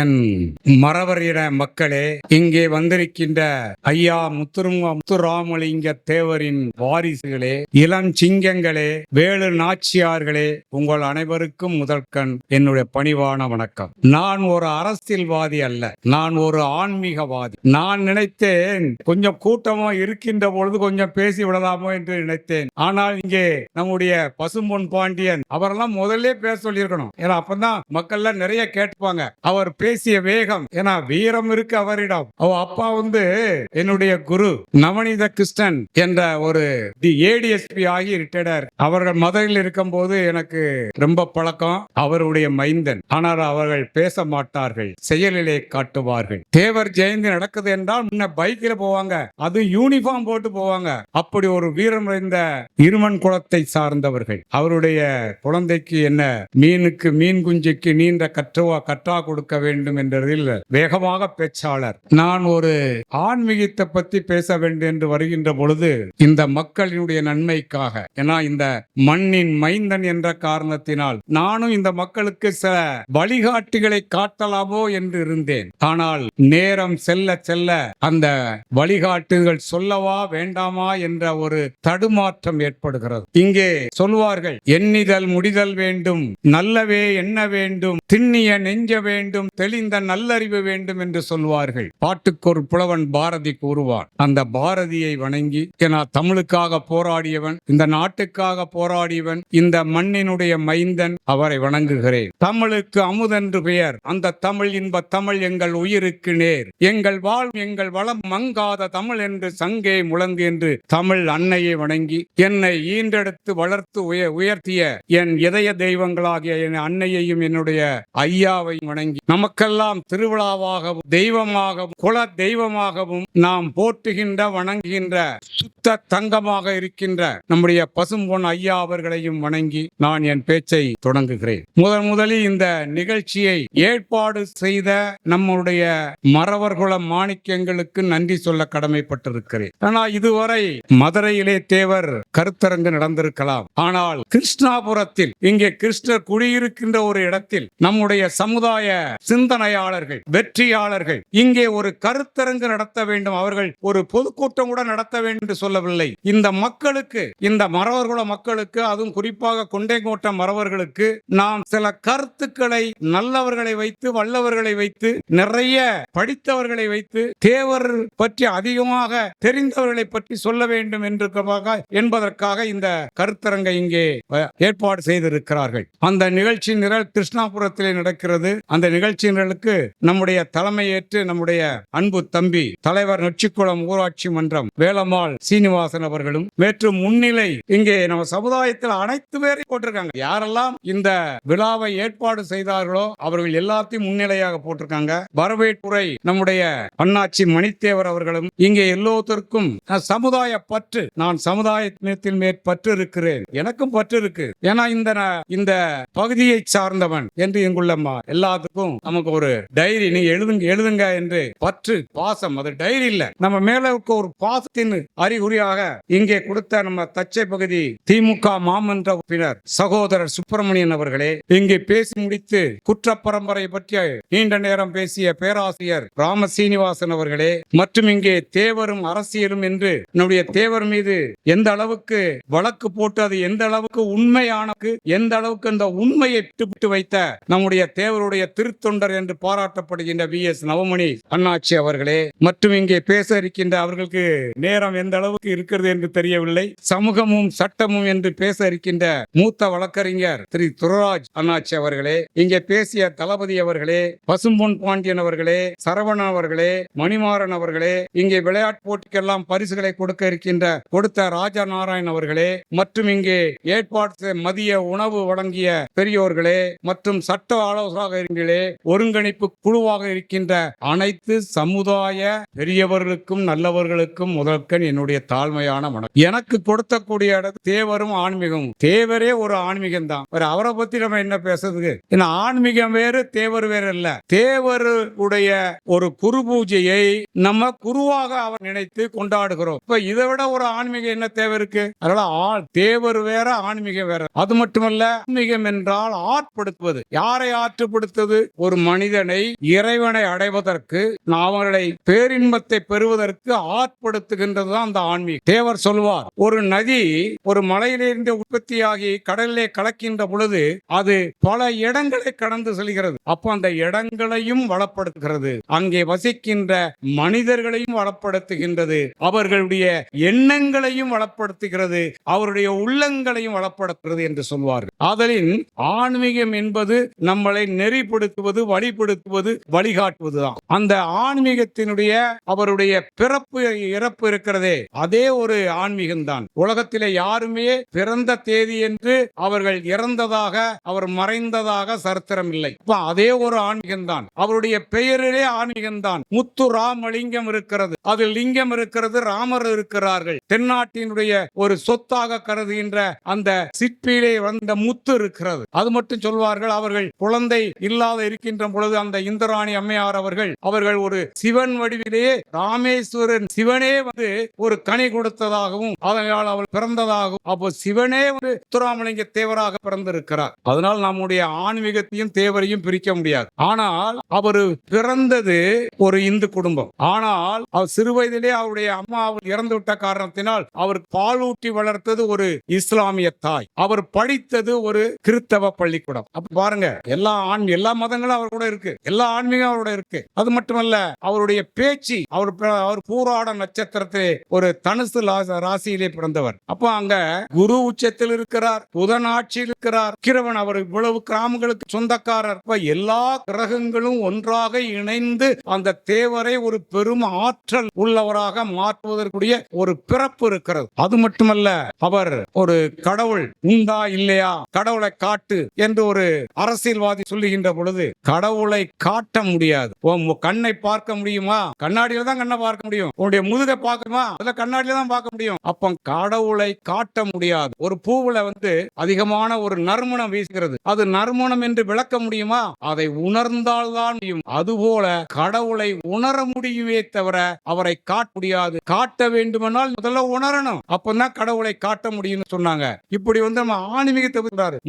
என் மறவரின மக்களே இங்கே வந்திருக்கின்ற ஐயா முத்துருங்க முத்துராமலிங்க தேவரின் வாரிசுகளே இளம் சிங்கங்களே வேலு நாச்சியார்களே உங்கள் அனைவருக்கும் முதற்கண் என்னுடைய பணிவான வணக்கம். நான் ஒரு அரசியல்வாதி அல்ல நான் ஒரு ஆன்மீகவாதி. நான் நினைத்தேன் கொஞ்சம் கூட்டமா இருக்கின்ற பொழுது கொஞ்சம் பேசி விடலாமோ என்று நினைத்தேன். ஆனால் இங்கே நம்முடைய பசும்பொன் பாண்டியன் அவரெல்லாம் முதல்ல பேச சொல்லியிருக்கணும். ஏன்னா அப்பதான் மக்கள்லாம் நிறைய கேட்டுப்பாங்க. அவர் பேசிய வேகம். ஏன்னா வீரம் இருக்கு அவரிடம். அவ அப்பா வந்து என்னுடைய குரு நவநீத கிருஷ்ணன் என்ற ஒரு தி ஏடிஎஸ்பி ஆகி ரிட்டையர்டர் அவர்கள் மதுரையில் இருக்கும் போது எனக்கு ரொம்ப பழக்கம். அவருடைய மைந்தன். ஆனால் அவர்கள் பேச மாட்டார்கள். செயலிலே காட்டுவார்கள். தேவர் ஜெயந்தி நடக்குது என்றால் முன்ன பைக்கில் போவாங்க. அது யூனிஃபார்ம் போட்டு போவாங்க. அப்படி ஒரு வீரம் நிறைந்த இருமன் குளத்தை சார்ந்தவர்கள். அவருடைய குழந்தைக்கு என்ன மீனுக்கு மீன் குஞ்சுக்கு நீண்ட கற்றவா கற்றா கொடுக்க வேண்டும் வேண்டும் என்றதில் வேகமாக பேச்சாளர். நான் ஒரு ஆன்மீகத்தை பத்தி பேச வேண்டும் என்று வருகின்ற பொழுது இந்த மக்களினுடைய நன்மைக்காக ஏன்னா இந்த மண்ணின் மைந்தன் என்ற காரணத்தினால் நானும் இந்த மக்களுக்கு சில வழிகாட்டிகளை காட்டலாமோ என்று இருந்தேன். ஆனால் நேரம் செல்ல செல்ல அந்த வழிகாட்டுகள் சொல்லவா வேண்டாமா என்ற ஒரு தடுமாற்றம் ஏற்படுகிறது. இங்கே சொல்வார்கள் எண்ணிதல் முடிதல் வேண்டும் நல்லவே எண்ண வேண்டும் திண்ணிய நெஞ்ச வேண்டும் தெளிந்த நல்லறிவு வேண்டும் என்று சொல்வார்கள். பாட்டுக்கு ஒரு புலவன் பாரதி கூறுவான். அந்த பாரதியை வணங்கி நான் தமிழுக்காக போராடியவன் இந்த நாட்டுக்காக போராடியவன் இந்த மண்ணினுடைய மைந்தன் அவரை வணங்குகிறேன். தமிழுக்கு அமுதென்று பெயர். அந்த தமிழ் இன்ப தமிழ் எங்கள் உயிருக்கு நேர். எங்கள் வாழ் எங்கள் வளம் மங்காத தமிழ் என்று சங்கே முழங்கு என்று தமிழ் அன்னையை வணங்கி என்னை ஈன்றெடுத்து வளர்த்து உய உயர்த்திய என் இதய தெய்வங்களாகிய என் அன்னையையும் என்னுடைய ஐயாவை வணங்கி நம் நமக்கெல்லாம் திருவிழாவாகவும் தெய்வமாகவும் குல தெய்வமாகவும் நாம் போற்றுகின்ற வணங்குகின்ற சுத்த தங்கமாக இருக்கின்ற நம்முடைய பசும்பொன் ஐயா அவர்களையும் வணங்கி நான் என் பேச்சை தொடங்குகிறேன். முதன் முதலில் இந்த நிகழ்ச்சியை ஏற்பாடு செய்த நம்முடைய மறவர்குல மாணிக்கங்களுக்கு நன்றி சொல்ல கடமைப்பட்டிருக்கிறேன். ஆனால் இதுவரை மதுரையிலே தேவர் கருத்தரங்கு நடந்திருக்கலாம். ஆனால் கிருஷ்ணாபுரத்தில் இங்கே கிருஷ்ணர் குடியிருக்கின்ற ஒரு இடத்தில் நம்முடைய சமுதாய சிந்தனையாளர்கள் வெற்றியாளர்கள். இங்கே ஒரு கருத்தரங்கு நடத்த வேண்டும். அவர்கள் ஒரு பொதுக்கூட்டம் கூட நடத்த வேண்டும் என்று சொல்லவில்லை. இந்த மக்களுக்கு இந்த மறவர்குல மக்களுக்கு அதுவும் குறிப்பாக கொண்டைங்கோட்டம் மறவர்களுக்கு நாம் சில கருத்துக்களை நல்லவர்களை வைத்து வல்லவர்களை வைத்து நிறைய படித்தவர்களை வைத்து தேவர் பற்றி அதிகமாக தெரிந்தவர்களை பற்றி சொல்ல வேண்டும் என்று என்பதற்காக இந்த கருத்தரங்கை இங்கே ஏற்பாடு செய்திருக்கிறார்கள். அந்த நிகழ்ச்சி நிரல் கிருஷ்ணாபுரத்திலே நடக்கிறது. அந்த நிகழ்ச்சி கட்சியினர்களுக்கு நம்முடைய தலைமை ஏற்று நம்முடைய அன்பு தம்பி தலைவர் நொச்சிக்குளம் ஊராட்சி மன்றம் வேலம்மாள் சீனிவாசன் அவர்களும் நேற்று முன்னிலை இங்கே நம்ம சமுதாயத்தில் அனைத்து பேரையும் போட்டிருக்காங்க. யாரெல்லாம் இந்த விழாவை ஏற்பாடு செய்தார்களோ அவர்கள் எல்லாத்தையும் முன்னிலையாக போட்டிருக்காங்க. வரவேற்புரை நம்முடைய அண்ணாச்சி மணித்தேவர் அவர்களும் இங்கே எல்லோருக்கும் சமுதாய பற்று நான் சமுதாயத்தின் மேற்பற்று இருக்கிறேன் எனக்கும் பற்று இருக்கு ஏன்னா இந்த இந்த பகுதியை சார்ந்தவன் என்று எங்குள்ளம்மா எல்லாத்துக்கும் நமக்கு ஒரு டைரி நீ எழுதுங்க எழுதுங்க என்று பற்று பாசம் அது டைரி இல்ல. நம்ம மேல இருக்க ஒரு பாசத்தின் அறிகுறியாக இங்கே கொடுத்த நம்ம தச்சை பகுதி திமுக மாமன்ற உறுப்பினர் சகோதரர் சுப்பிரமணியன் அவர்களே இங்கே பேசி முடித்து குற்ற பரம்பரை பற்றி நீண்ட நேரம் பேசிய பேராசிரியர் ராம சீனிவாசன் அவர்களே மற்றும் இங்கே தேவரும் அரசியலும் என்று நம்முடைய தேவர் மீது எந்த அளவுக்கு வழக்கு போட்டு அது எந்த அளவுக்கு உண்மையானக்கு எந்த அளவுக்கு அந்த உண்மையை விட்டு வைத்த நம்முடைய தேவருடைய திருத்தொண்டு தொண்டர் என்று பாராட்டப்படுகின்ற வி எஸ் நவமணி அண்ணாச்சி அவர்களே. மற்றும் இங்கே பேச இருக்கின்ற அவர்களுக்கு நேரம் எந்த அளவுக்கு இருக்கிறது என்று தெரியவில்லை. சமூகமும் சட்டமும் என்று பேச இருக்கின்ற மூத்த வழக்கறிஞர் திரு துரராஜ் அண்ணாச்சி அவர்களே. இங்கே பேசிய தளபதி அவர்களே பசும்பொன் பாண்டியன் அவர்களே சரவணன் அவர்களே மணிமாறன் அவர்களே இங்கே விளையாட்டு போட்டிக்கெல்லாம் பரிசுகளை கொடுக்க இருக்கின்ற கொடுத்த ராஜா நாராயண் அவர்களே மற்றும் இங்கே ஏற்பாடு மதிய உணவு வழங்கிய பெரியோர்களே மற்றும் சட்ட ஆலோசகர்களே ஒருங்கிணைப்பு குழுவாக இருக்கின்ற அனைத்து சமுதாய பெரியவர்களுக்கும் நல்லவர்களுக்கும் முதற்கண் என்னுடைய தாழ்மையான மனம் எனக்கு கொடுத்தக்கூடிய இடம் தேவரும் ஆன்மீகமும். தேவரே ஒரு ஆன்மீகம் தான். அவரை பத்தி நம்ம என்ன பேசுறதுக்கு ஏன்னா ஆன்மீகம் வேறு தேவர் வேறு இல்ல. தேவருடைய ஒரு குரு பூஜையை நம்ம குருவாக அவர் நினைத்து கொண்டாடுகிறோம். இப்ப இதை விட ஒரு ஆன்மீகம் என்ன தேவை இருக்கு? அதனால ஆள் தேவர் வேற ஆன்மீகம் வேற. அது மட்டுமல்ல ஆன்மீகம் என்றால் ஆட்படுத்துவது யாரை ஆற்றுப்படுத்துவது? ஒரு மனிதனை இறைவனை அடைவதற்கு அவர்களை பேரின்பத்தை பெறுவதற்கு ஆட்படுத்துகின்றதுதான் அந்த ஆன்மீகம். தேவர் சொல்வார் ஒரு நதி ஒரு மலையிலிருந்து உற்பத்தியாகி கடலிலே கலக்கின்ற பொழுது அது பல இடங்களை கடந்து செல்கிறது. அப்போ அந்த இடங்களையும் வளப்படுத்துகிறது. அங்கே வசிக்கின்ற மனிதர்களையும் வளப்படுத்துகின்றது. அவர்களுடைய எண்ணங்களையும் வளப்படுத்துகிறது. அவருடைய உள்ளங்களையும் வளப்படுத்துகிறது என்று சொல்வார்கள். ஆதலின் ஆன்மீகம் என்பது நம்மளை நெறிப்படுத்துவது வழிபடுத்துவது வழிகாட்டுவதுதான். அந்த ஆன்மீகத்தினுடைய அவருடைய பிறப்பு இறப்பு இருக்கிறதே அதே ஒரு ஆன்மீகம்தான். உலகத்திலே யாருமே பிறந்த தேதி என்று அவர்கள் இறந்ததாக அவர் மறைந்ததாக சரித்திரம் இல்லை. அதே ஒரு ஆன்மீகம்தான். அவருடைய பெயரிலே ஆன்மீகம்தான். முத்து ராமலிங்கம் இருக்கிறது. அதில் லிங்கம் இருக்கிறது ராமர் இருக்கிறார்கள். தென்னாட்டினுடைய ஒரு சொத்தாக கருதுகின்ற அந்த சிற்பியிலே வந்த முத்து இருக்கிறது. அது மட்டும் சொல்வார்கள் அவர்கள் குழந்தை இல்லாத இருக்கின்ற பொழுது அந்த இந்திராணி அம்மையார் அவர்கள் அவர்கள் ஒரு சிவன் வடிவிலேயே ராமேஸ்வரன் சிவனே வந்து ஒரு கனி கொடுத்ததாகவும் அதனால் அவள் பிறந்ததாகவும் அப்போ சிவனே ஒரு துராமலிங்க தேவராக பிறந்திருக்கிறார். அதனால் நம்முடைய ஆன்மீகத்தையும் தேவரையும் பிரிக்க முடியாது. ஆனால் அவர் பிறந்தது ஒரு இந்து குடும்பம். ஆனால் அவர் சிறு வயதிலே அவருடைய அம்மா அவர் இறந்து விட்ட காரணத்தினால் அவர் பாலூட்டி வளர்த்தது ஒரு இஸ்லாமிய தாய். அவர் படித்தது ஒரு கிறித்தவ பள்ளிக்கூடம். அப்ப பாருங்க எல்லா ஆண் எல்லா மதங்களும் அவர் கூட இருக்கு. எல்லா ஆன்மீகம் அவரோட இருக்கு. அது மட்டுமல்ல அவருடைய பேச்சு அவர் அவர் பூராட நட்சத்திரத்திலே ஒரு தனுசு ராசியிலே பிறந்தவர். அப்போ அங்க குரு உச்சத்தில் இருக்கிறார் புதன் ஆட்சியில் இருக்கிறார் கிரவன் அவர் இவ்வளவு கிராமங்களுக்கு சொந்தக்காரர். எல்லா கிரகங்களும் ஒன்றாக இணைந்து அந்த தேவரை ஒரு பெரும் ஆற்றல் உள்ளவராக மாற்றுவதற்குரிய ஒரு பிறப்பு இருக்கிறது. அது மட்டுமல்ல அவர் ஒரு கடவுள் உண்டா இல்லையா? கடவுளை காட்டு என்று ஒரு அரசியல்வாதி சொல்லுகின்ற பொழுது கடவுளை காட்ட முடியாது. உன் கண்ணை பார்க்க முடியுமா? கண்ணாடியில தான் கண்ணை பார்க்க முடியும். உன்னுடைய முதுகை பார்க்கணுமா அதுல கண்ணாடியில தான் பார்க்க முடியும். அப்ப கடவுளை காட்ட முடியாது. ஒரு பூவுல வந்து அதிகமான ஒரு நறுமணம் வீசுகிறது. அது நறுமணம் என்று விளக்க முடியுமா? அதை உணர்ந்தால்தான் முடியும். அதுபோல கடவுளை உணர முடியுமே தவிர அவரை காட்ட முடியாது. காட்ட வேண்டுமென்றால் முதல்ல உணரணும். அப்பதான் கடவுளை காட்ட முடியும்னு சொன்னாங்க. இப்படி வந்து நம்ம ஆன்மீகத்தை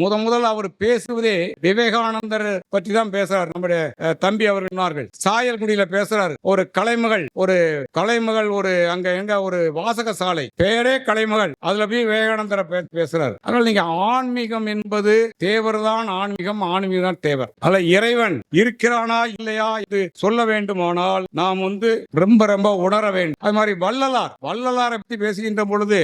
முத முதல்ல அவர் பேசுவதே விவேகானந்தர் பற்றி தான் பேசுறாரு. நம்முடைய தம்பி அவர்கள் சொன்னார்கள். சாயல்குடியில பேசுறாரு. ஒரு கலைமகள் ஒரு கலைமகள் ஒரு அங்க எங்க ஒரு வாசக சாலை. பேரே கலைமகள். அதுல போய் விவேகானந்தர பேசுறாரு. அதனால நீங்க ஆன்மீகம் என்பது தேவர்தான் ஆன்மீகம் ஆன்மீகம் தான் தேவர். அதுல இறைவன் இருக்கிறானா இல்லையா இது சொல்ல வேண்டுமானால் நாம் வந்து ரொம்ப ரொம்ப உணர வேண்டும். அது மாதிரி வள்ளலார் வள்ளலாரை பத்தி பேசுகின்ற பொழுது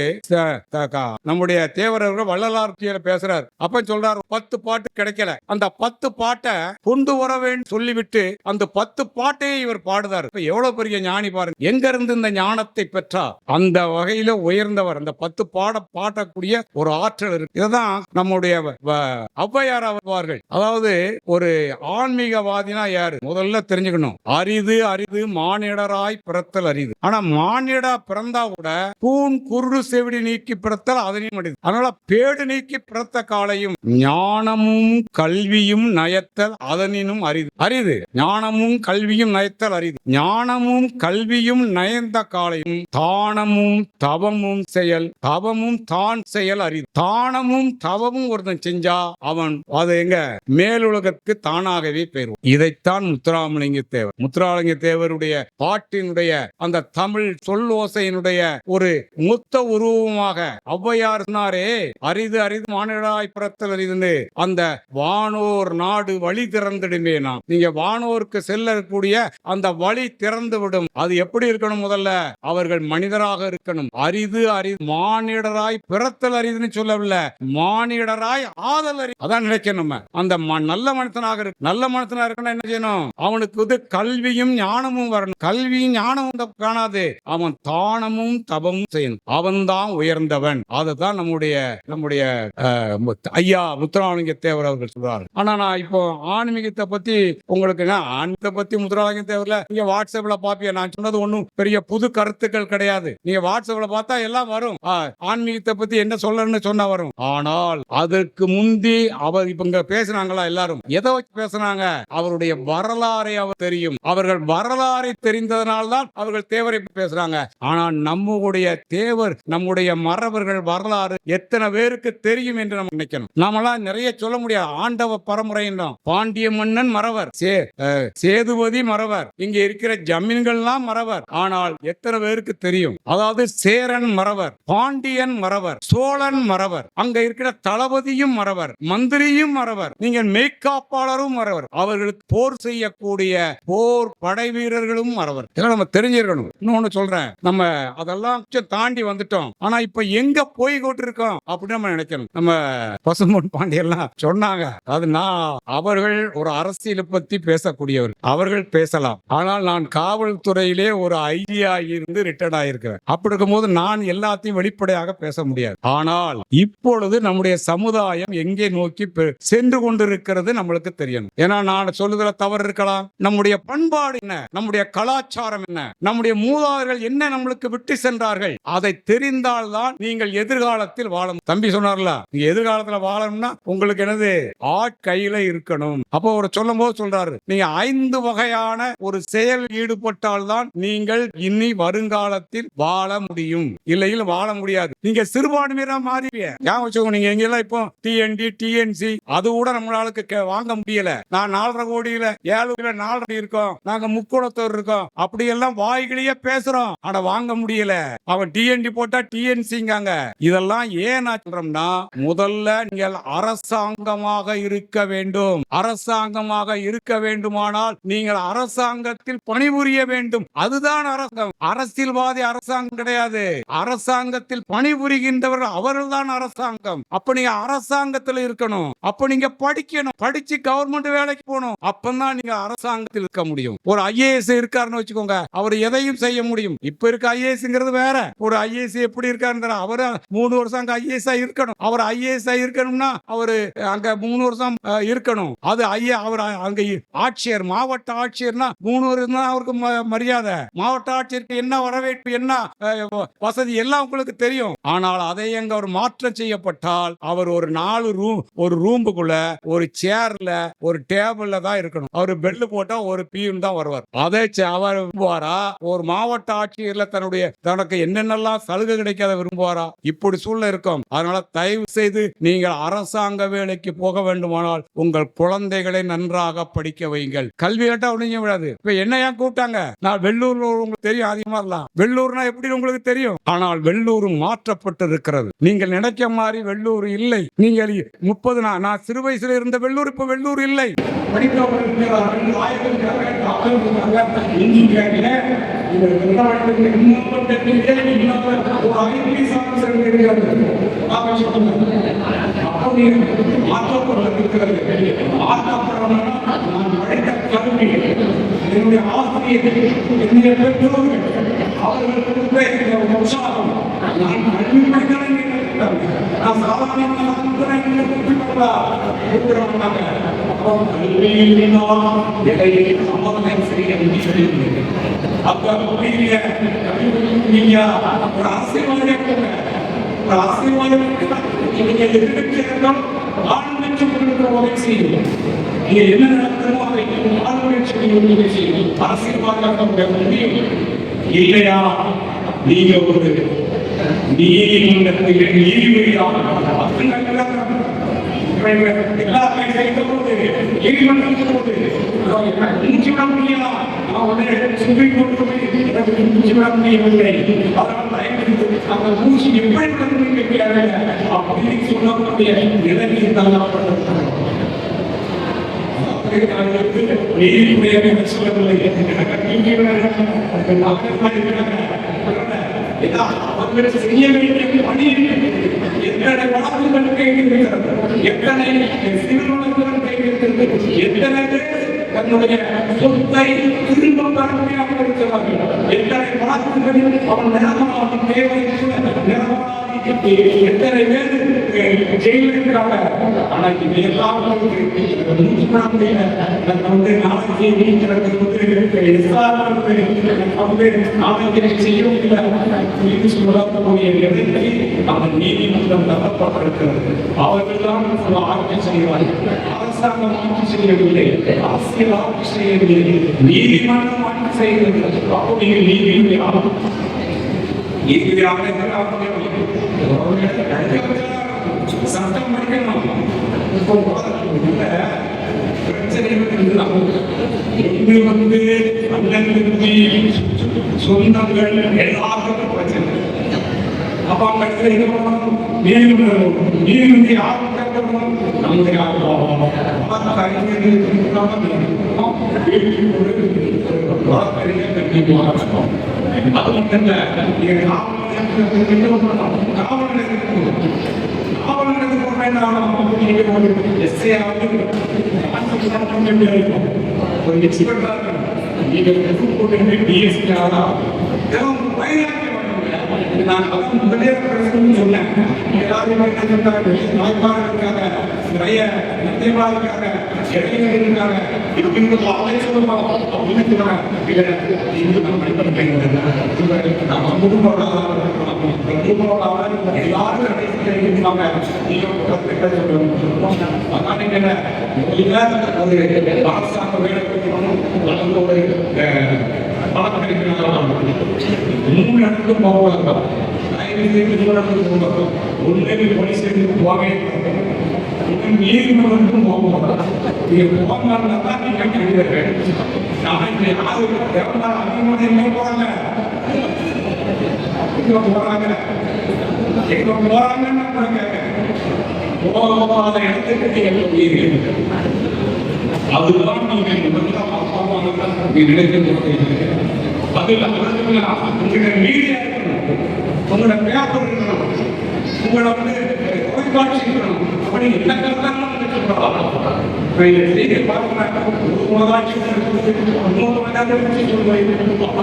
நம்முடைய தேவரர்கள் வள்ளலார் பற்றியில பேசுறார். அப்ப சொல்றாரு பத்து பாட்டு கிடைக்கல. அந்த பத்து பாட்டை புந்து வர வேண்டும் சொல்லிவிட்டு அந்த பத்து பாட்டையே இவர் பாடுதார். இப்ப எவ்வளவு பெரிய ஞானி பாருங்க. எங்க இருந்து இந்த ஞானத்தை பெற்றார் அந்த வகையில உயர்ந்தவர் அந்த பத்து பாட பாடக்கூடிய ஒரு ஆற்றல் இருக்கு. இதுதான் நம்முடைய ஔவையார் அவர்கள். அதாவது ஒரு ஆன்மீகவாதினா யாரு? முதல்ல தெரிஞ்சுக்கணும். அரிது அரிது மானிடராய் பிறத்தல் அரிது. ஆனா மானிடா பிறந்தா கூட கூன் குருடு செவிடி நீக்கி பிறத்தல் அதனையும் அடிது அதனால பேடு நீக்கி பிறத்த காலையும் ஞானமும் கல்வியும் நயத்தல் அதனின் அதனினும் அரிது. அரிது. ஞானமும் கல்வியும் நயத்தல் அரிது. ஞானமும் கல்வியும் நயந்த காலையும் தானமும் தவமும் செயல் தவமும் தான் செயல் அரிது. தானமும் தவமும் ஒருத்தன் செஞ்சா அவன் அது எங்க? மேலுலகத்துக்கு தானாகவே பெறும் இதைத்தான் முத்துராமலிங்க தேவர் முத்துராமலிங்க தேவருடைய பாட்டினுடைய அந்த தமிழ் சொல்லோசையினுடைய ஒரு மொத்த உருவமாக ஔவையார் சொன்னாரே அரிது அரிது மானிடாய் பிறத்தல் அரிதுன்னு அந்த வானோர் நாடு வழி திறந்துடுமே நான் நீங்க வானோருக்கு செல்லக்கூடிய அந்த வழி திறந்து விடும் அது எப்படி இருக்கணும் முதல்ல? அவர்கள் மனிதராக இருக்கணும். அரிது அரிது. மானிடராய் பிறத்தல் அரிதுன்னு சொல்லவில்லை. மானிடராய் ஆதல் அரி அதான் நினைக்கணும் நம்ம. அந்த நல்ல மனுஷனாக இருக்கு நல்ல மனுஷனா இருக்கணும் என்ன செய்யணும்? அவனுக்கு வந்து கல்வியும் ஞானமும் வரணும். கல்வியும் ஞானமும் காணாது. அவன் தானமும் தபமும் செய்யணும். அவன்தான் உயர்ந்தவன். அதுதான் நம்முடைய நம்முடைய அஹ், ஐயா முத்துராமலிங்க தேவர் அவர்கள் சொல்றாரு. ஆனா நான் இப்போ ஆன்மீகத்தை பத்தி உங்களுக்கு நான் பத்தி முதலாளிக்கும் தேவர்ல? நீங்க வாட்ஸ்அப்ல பாப்பிய நான் சொன்னது ஒண்ணும் பெரிய புது கருத்துக்கள் கிடையாது. நீங்க வாட்ஸ்அப்ல பார்த்தா எல்லாம் வரும். ஆன்மீகத்தை பத்தி என்ன சொல்லணும்னு சொன்னா வரும். ஆனால் அதற்கு முந்தி அவர் இப்ப இங்க பேசுனாங்களா எல்லாரும்? எதை வச்சு பேசுனாங்க? அவருடைய வரலாறை அவர் தெரியும். அவர்கள் வரலாறை தெரிந்ததனால்தான் அவர்கள் தேவரை பேசுறாங்க. ஆனால் நம்முடைய தேவர் நம்முடைய மரபர்கள் வரலாறு எத்தனை பேருக்கு தெரியும் என்று நம்ம நினைக்கணும். நாமெல்லாம் நிறைய சொல்ல முடியாது. ஆண்டவ பரம்பரைன்றோம் பாண்டிய மன்னன் கண்ணன் மறவர்? சே சேதுபதி மறவர். இங்க இருக்கிற ஜமீன்கள்லாம் மறவர். ஆனால் எத்தனை பேருக்கு தெரியும்? அதாவது சேரன் மறவர் பாண்டியன் மறவர் சோழன் மறவர் அங்க இருக்கிற தளபதியும் மறவர் மந்திரியும் மறவர் நீங்க மெய்க்காப்பாளரும் மறவர் அவர்களுக்கு போர் செய்யக்கூடிய போர் படை வீரர்களும் மறவர். இதெல்லாம் நம்ம தெரிஞ்சிருக்கணும். இன்னொன்னு சொல்றேன். நம்ம அதெல்லாம் தாண்டி வந்துட்டோம். ஆனா இப்ப எங்க போய் கொண்டிருக்கோம் அப்படின்னு நம்ம நினைக்கணும். நம்ம பசும்பொன் பாண்டியெல்லாம் சொன்னாங்க. அது நான் அவர்கள் ஒரு அரசியலை பத்தி பேசக்கூடியவர். அவர்கள் பேசலாம். ஆனால் நான் காவல்துறையிலே ஒரு ஐடியா இருந்து ரிட்டர்ன் ஆயிருக்கிறேன். அப்படி இருக்கும்போது நான் எல்லாத்தையும் வெளிப்படையாக பேச முடியாது. ஆனால் இப்பொழுது நம்முடைய சமுதாயம் எங்கே நோக்கி பெ- சென்று கொண்டிருக்கிறது நம்மளுக்கு தெரியணும். ஏன்னா நான் சொல்லுதல தவறு இருக்கலாம். நம்முடைய பண்பாடு என்ன? நம்முடைய கலாச்சாரம் என்ன? நம்முடைய மூதாதையர்கள் என்ன நம்மளுக்கு விட்டு சென்றார்கள்? அதை தெரிந்தால்தான் நீங்கள் எதிர்காலத்தில் வாழ தம்பி சொன்னார்ல நீங்க எதிர்காலத்துல வாழணும்னா உங்களுக்கு என்னது? ஆட்கையில இருக்கணும். அப்போ ஒரு சொல்லும் போது சொல்றாரு. நீங்க ஐந்து வகையான ஒரு செயல் ஈடுபட்டால்தான் நீங்கள் இனி வருங்காலத்தில் வாழ முடியும். இல்லையில் வாழ முடியாது. நீங்க சிறுபான்மையா மாறிவிய. ஏன் வச்சுக்கோங்க நீங்க எங்கெல்லாம் இப்போ டிஎன்டி டிஎன்சி அது கூட நம்மளாளுக்கு வாங்க முடியல. நான் நாலரை கோடியில ஏழு கோடியில நாலரை இருக்கோம். நாங்க முக்கோணத்தோர் இருக்கோம். அப்படி எல்லாம் வாய்களையே பேசுறோம். ஆனா வாங்க முடியல. அவன் டிஎன்டி போட்டா டிஎன்சிங்காங்க இதெல்லாம் ஏன் நான் சொல்றோம்னா முதல்ல நீங்கள் அரசாங்கமாக இருக்க வேண்டும். அரசாங்கம் அரசாங்கமாக இருக்க வேண்டுமானால் நீங்கள் அரசாங்கத்தில் பணிபுரிய வேண்டும். அதுதான் அரசாங்கம். அரசியல்வாதி அரசாங்கம் கிடையாது. அரசாங்கத்தில் பணிபுரிகின்றவர்கள் அவர்கள் தான் அரசாங்கம். அப்ப நீங்க அரசாங்கத்தில் இருக்கணும். அப்ப நீங்க படிக்கணும். படிச்சு கவர்மெண்ட் வேலைக்கு போகணும். அப்பதான் நீங்க அரசாங்கத்தில் இருக்க முடியும். ஒரு ஐஏஎஸ் இருக்காருன்னு வச்சுக்கோங்க. அவர் எதையும் செய்ய முடியும். இப்ப இருக்க ஐஏஎஸ்ங்கிறது வேற. ஒரு ஐஏஎஸ் எப்படி இருக்காருன்னு அவரு மூணு வருஷம் அங்க ஐஏஎஸ் இருக்கணும். அவர் ஐஏஎஸ் இருக்கணும்னா அவரு அங்க மூணு வருஷம் அஹ், இருக்கணும். அது ஐயா அவர் அங்கே ஆட்சியர் மாவட்ட ஆட்சியர்னா மூணு அவருக்கு மரியாதை. மாவட்ட ஆட்சியருக்கு என்ன வரவேற்பு என்ன வசதி எல்லாம் உங்களுக்கு தெரியும். ஆனால் அதை எங்க ஒரு மாற்றம் செய்யப்பட்டால் அவர் ஒரு நாலு ரூம் ஒரு ரூம்புக்குள்ள ஒரு சேர்ல ஒரு டேபிள்ல தான் இருக்கணும். அவர் பெல்லு போட்டா ஒரு பியூன் தான் வருவார். அதை அவர் விரும்புவாரா? ஒரு மாவட்ட ஆட்சியர்ல தன்னுடைய தனக்கு என்னென்னலாம் சலுகை கிடைக்காத விரும்புவாரா? இப்படி சூழ்நிலை இருக்கும். அதனால தயவு செய்து நீங்கள் அரசாங்க வேலைக்கு போக வேண்டுமானால் உங்கள் குழந்தைகளை நன்றாக படிக்க வைங்கள் கல்வி கேட்டா ஒன்றும் விடாது இப்ப என்ன ஏன் கூப்பிட்டாங்க நான் வெள்ளூர்ல உங்களுக்கு தெரியும் அதிகமா இருக்கலாம் வெள்ளூர்னா எப்படி உங்களுக்கு தெரியும் ஆனால் வெள்ளூர் மாற்றப்பட்டு இருக்கிறது நீங்கள் நினைக்க மாதிரி வெள்ளூர் இல்லை நீங்கள் முப்பது நான் நான் சிறு வயசுல இருந்த வெள்ளூர் இப்ப வெள்ளூர் இல்லை படித்தவர்கள் இருக்கிறார்கள், ஆய்வு இருக்கிறார்கள், நான் சொல்றேன். அப்படி மாற்றப்பட்டிருக்கிறது. மாற்றப்படணும்னா நான் படித்த கல்வி, என்னுடைய ஆசிரியர், என்னுடைய பெற்றோர்கள், அவர்கள் கொடுத்த இந்த உற்சாகம், நான் கல்வி படிக்கிறேன் நான் சாதாரண கல்வியினால் செய்ய அப்ப நீங்க ஒரு போங்க ஒரு அரசியல்வாதியா நீங்க எதிர்கட்சியார்கள் ஆளுங்கட்சி கொடுக்கிற உதவி செய்யும் நீங்க என்ன நடக்குமோ அதை ஆளுங்கட்சி உதவி செய்யும் அரசியல்வாதியாக முடியும் இல்லையா நீங்க ஒரு நீதிமன்றத்தில் நீதிபதியாக எல்லாருமே செய்தபோது நீதிமன்றத்தில் போது மூச்சு விட முடியலாம் நான் உடனே சுப்ரீம் கோர்ட்டு போய் எனக்கு மூச்சு விட முடியவில்லை அதனால் தயவு அந்த மூச்சு எப்படி கண்டுபிடிக்கிறாங்க அப்படின்னு சொல்லக்கூடிய நிலைக்கு தள்ளப்பட்டிருக்கிறாங்க நீதிமுறையாக செய்ய வேண்டிய பணி எத்தனை வழக்குகள் கைவிடுகிறது எத்தனை கைவிடுகிறது எத்தனை பேர் தன்னுடைய சொத்தை திரும்ப பெற முடியாமல் இருக்கிறார்கள் எத்தனை அவன் நிரபராதி தேவை நிரபராதி எத்தனை பேர் ஜெயிலில் இருக்கிறாங்க ஆனா இது எல்லாம் வந்து நாளைக்கு நீங்கிறது வந்து எஸ்ஆர் வந்து நாளைக்கு செய்ய முடியல இது சொல்லக்கூடிய இடத்தை அவன் நீதிமன்றம் தரப்பட்டிருக்கிறது அவர்கள் தான் ஆட்சி செய்வார்கள் அரசாங்கம் ஆட்சி செய்யவில்லை அரசியல் ஆட்சி செய்யவில்லை நீதிமன்றம் ஆட்சி செய்கிறது அப்போ நீங்கள் நீதிபதி ஆகும் நீதிபதியாக சட்டம் படிக்கணும் இப்போ உலகத்துல வந்து அண்ணன் சொந்தங்கள் எல்லாருக்கும் பிரச்சனை அப்ப அவங்க என்ன பண்ணணும் நீதிமன்ற யாரும் கேட்கணும் நம்முடைய அது மட்டும் இல்ல காவல் காவல் நிலையத்துக்கு போனா எஸ்ஐ ஆகுது ஒரு போட்டு டிஎஸ்பி ஆகா வைராக்கியம் நான் முதலே சொன்னேன் எல்லாருமே என்ன நிறைய நிச்சயமாக இருக்காங்க இளைஞர்கள் இருக்காங்க இதுக்கு இந்து நம்ம எல்லாரும் அதான் ஒரு அரசாங்க வேலை ஒரு பணம் மூணு தயவு செய்து போகவே ஒன்று நீதிமன்றத்துக்கும் போவாங்க நீங்க போனாலும் தான் நீங்க யாரு எவ்வளவு அதிகமாக போறாங்க? போறாங்க? போறாங்கன்னு பாருங்க போகாத இடத்துக்கு நீங்க போயிருக்கீங்க? அதுதான் நீங்கள் முதல்ல அப்பா அம்மா தான் அதில் மீடியா உங்களோட பேப்பர் இருக்கணும். உங்களோட வந்து தொலைக்காட்சி இருக்கணும். அப்படி என்ன கருத்தாலும் செய்தி பார்க்கிறேன் தொலைக்காட்சி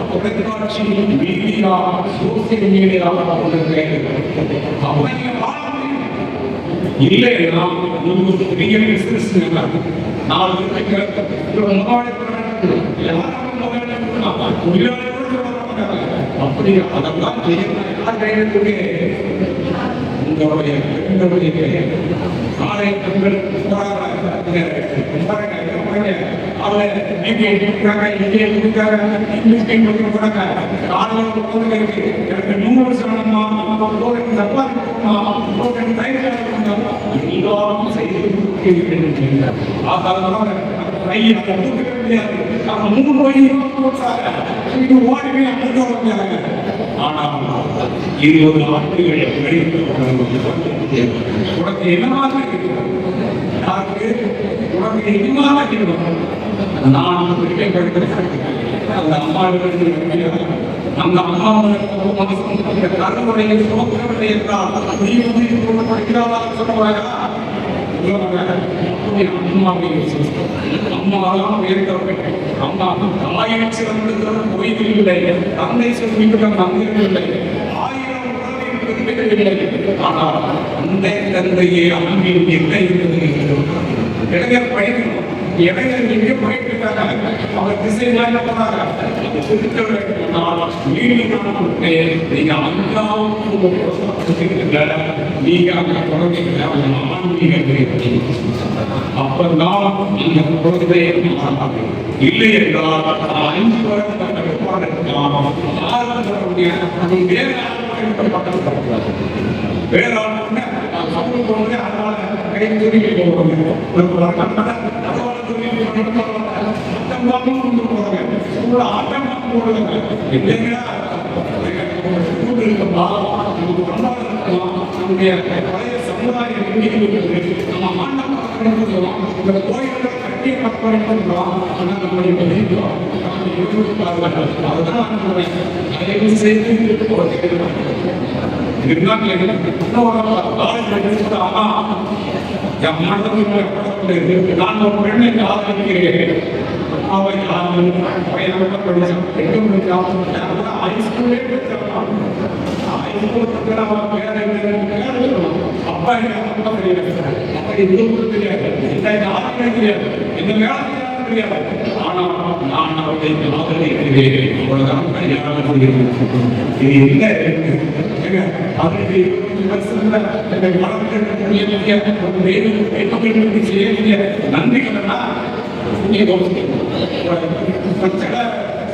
தொலைக்காட்சி மீடியா சோசியல் மீடியா அவங்க வாழ முடியும் இல்லைன்னா நீங்க ஒரு பெரிய பிசினஸ் நாலு அப்படி அதெல்லாம் உங்களுடைய பெண்களுடைய நாளை பெண்கள் அவளை இங்கே இருக்கிறாங்க இங்கே இருக்கிறாங்க இங்கிலீஷ் கைங்களுக்கு போறாங்க காலையில் போதுங்க இருக்கு எனக்கு நூறு சரணமா எனக்கு எல்லாரும் செய்து கொடுக்கிறீர்கள் கையில் முடியாது நம்ம மூணு வயது ஓடி போய் அமுக்க முடியாது ஆனால் இருபது ஆண்டுகளை கழித்து உனக்கு என்னமாக இருக்கிறது உனக்கு என்னமாக இருக்கிறது நான் அந்த அம்மாவுக்கு அந்த அம்மாவுக்கு கருமுறையை சுமக்கவில்லை என்றால் நீ சொல்லுவாயா அம்மாலாம் உயர்த்தவர்கள் அம்மா தாயை சிறந்தது ஓய்வில்லை தந்தை சொல்லிவிடம் நம்பிவில்லை ஆயிரம் உறவின் பெருமைகளில்லை ஆனால் அந்த தந்தையே அன்பின் எல்லை இருக்கிறது இளைஞர் படிக்கணும் இளைஞர் எங்கே போயிட்டு இருக்காங்க அவர் திசை என்ன பண்ணாங்க நீங்க அஞ்சாவது நீங்க அங்க குழந்தைங்க ஆன்மீக அப்பதான் நீங்க குழந்தையை இல்லை என்றால் ஐந்து வருடம் வேற சமூகம் போது அதனால கை துருக்கி போவாங்க ஆட்டம் போடுவாங்க இல்லைங்களா? நம்முடைய பழைய சமுதாயம் நம்ம ஆண்டம் இந்த கோயில்களை கட்டி கட்டுறோம் ஆனால் நம்முடைய அதுதான் தயவு செய்து இருந்தாங்க நான் ஒரு பெண்ணை காதலிக்கிறேன். அவை பயணப்பட்ட படிச்சோம் எட்டு மணிக்கு ஹைஸ்கூலே அப்பா அப்பா தெரியாது அப்பா எதுவும் தெரியாது இந்த யாருமே தெரியாது இந்த வேலை தெரியாது ஆனால் நான் அவரை காதலிக்கிறேன் அவ்வளவுதான் கல்யாணம் இது என்ன அதற்கு நன்றி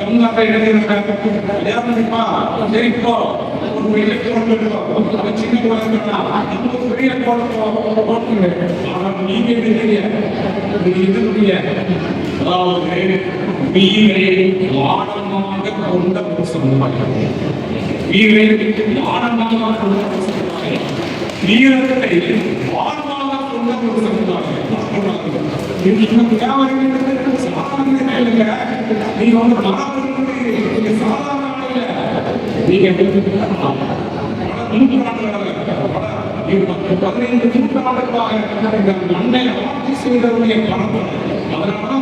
உங்க எழுதியிருக்காங்க சரி போ. ஒரு பெரிய போட்டு அவன் சின்ன குழந்தைன்னா ஒரு பெரிய போட்டுங்க ஆனால் நீங்க எழுதிய இதனுடைய அதாவது கொண்ட ஒரு வீரை ஆழமாக கொண்ட ஒரு சமுதாயம். வீரத்தை சமுதாயம் சாதாரண இல்லைங்க நீங்க வந்து மாணவர்களுக்கு சாதாரண இல்ல நீங்க பதினைந்து நூற்றாண்டுகளாக இந்த மண்ணை ஆட்சி செய்தவருடைய அதனால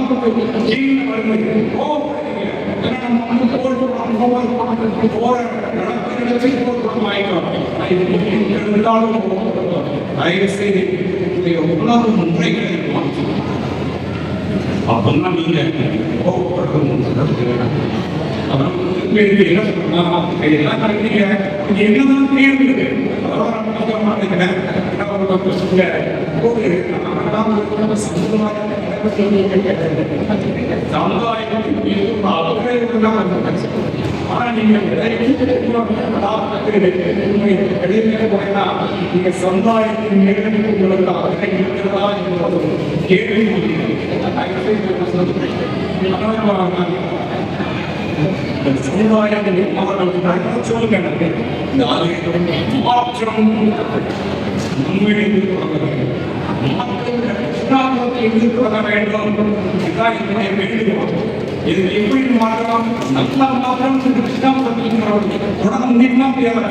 கோவப்படுறீங்க ஏன்னா நம்ம வந்து போர் போடுறோம் போர் போடுறோம் போற நடத்தி போர் வாங்கிக்கிறோம் இருந்தாலும் தயவு செய்து உங்களுடைய உணர்வு முறைகளை மாற்றி அப்பதான் நீங்க கோவப்படுறது அதான் திருப்பி என்ன சொல்றா எல்லாம் கண்டிங்க என்னதான் தேர்வு அதெல்லாம் நான் பார்க்க மாட்டேங்கிறேன் நான் ஒரு பக்கம் சொல்ல போனா நீங்க சமுதாயத்தின் மேலும் உங்களுக்கு அக்கறை இருக்கிறதா என்பது கேள்வி அவர்கள் சொல்லுங்க மாற்றம் எதிர்கொள்ள வேண்டும் இதுதான் என்னுடைய வேண்டுகோள் இது எப்படி மாற்றலாம் நல்லா மாற்றம் தொடர்ந்து முடியுமா முடியாத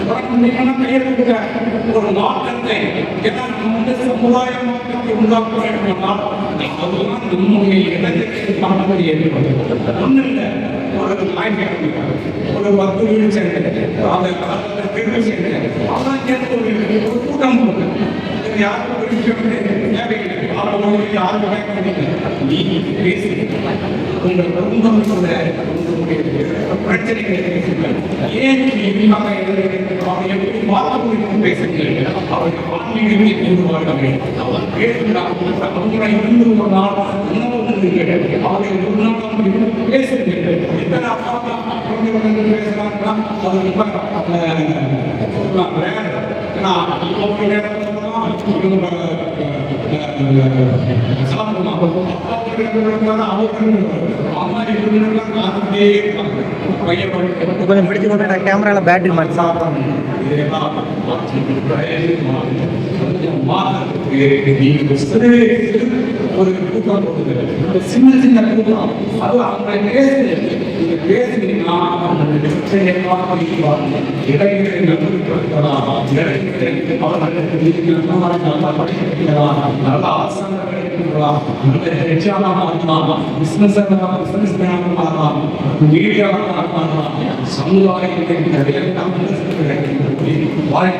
தொடர்ந்து முடியுமா ஒரு மாற்றத்தை ஏன்னா நம்ம சமுதாய மாற்றத்தை உண்டாக்க வேண்டுமானால் அதுதான் நம்முடைய இடத்தை காணக்கூடிய ஒன்றும் இல்லை ஒரு நாய்க்கு ஒரு பத்து வீடு சேர்ந்து அந்த காலத்தில் அதான் சேர்ந்து ஒரு கூட்டம் போகுது இது யாருக்கும் ஒரு தேவையில்லை அவர்களுக்கு யாரும் கேட்க நீ பேசி உங்கள் குடும்பம் கூட உங்களுடைய பிரச்சனைகளை பேசுங்கள் ஏன் எப்படி முடியும் பேசுங்கள் அவர்கள் அவர் பேசுகிறார் இருந்து உணவு உண்ணுங்கள் அவரை ஒரு அப்பா அம்மா குழந்தைகள் பேசுகிறாங்கன்னா அது ரொம்ப இவங்க கொஞ்சம் பிடிச்சு கொண்டு கேமரால பேட்டரி மாட்டி ஒரு கூட்டம் போகுது. சின்ன சின்ன கூட்டம் அது அவங்க பேசுது நீங்க பேசுனீங்கன்னா இடையில நல்லா ആസനങ്ങളിലേക്കുള്ള നമ്മുടെ രക്ഷാകർത്താക്കളാണ് ബിസിനസ്സുകാരാണ് മീഡിയകർത്താക്കളാണ് സമുദായത്തിന്റെ വിലയിരുത്താൻ വളരെ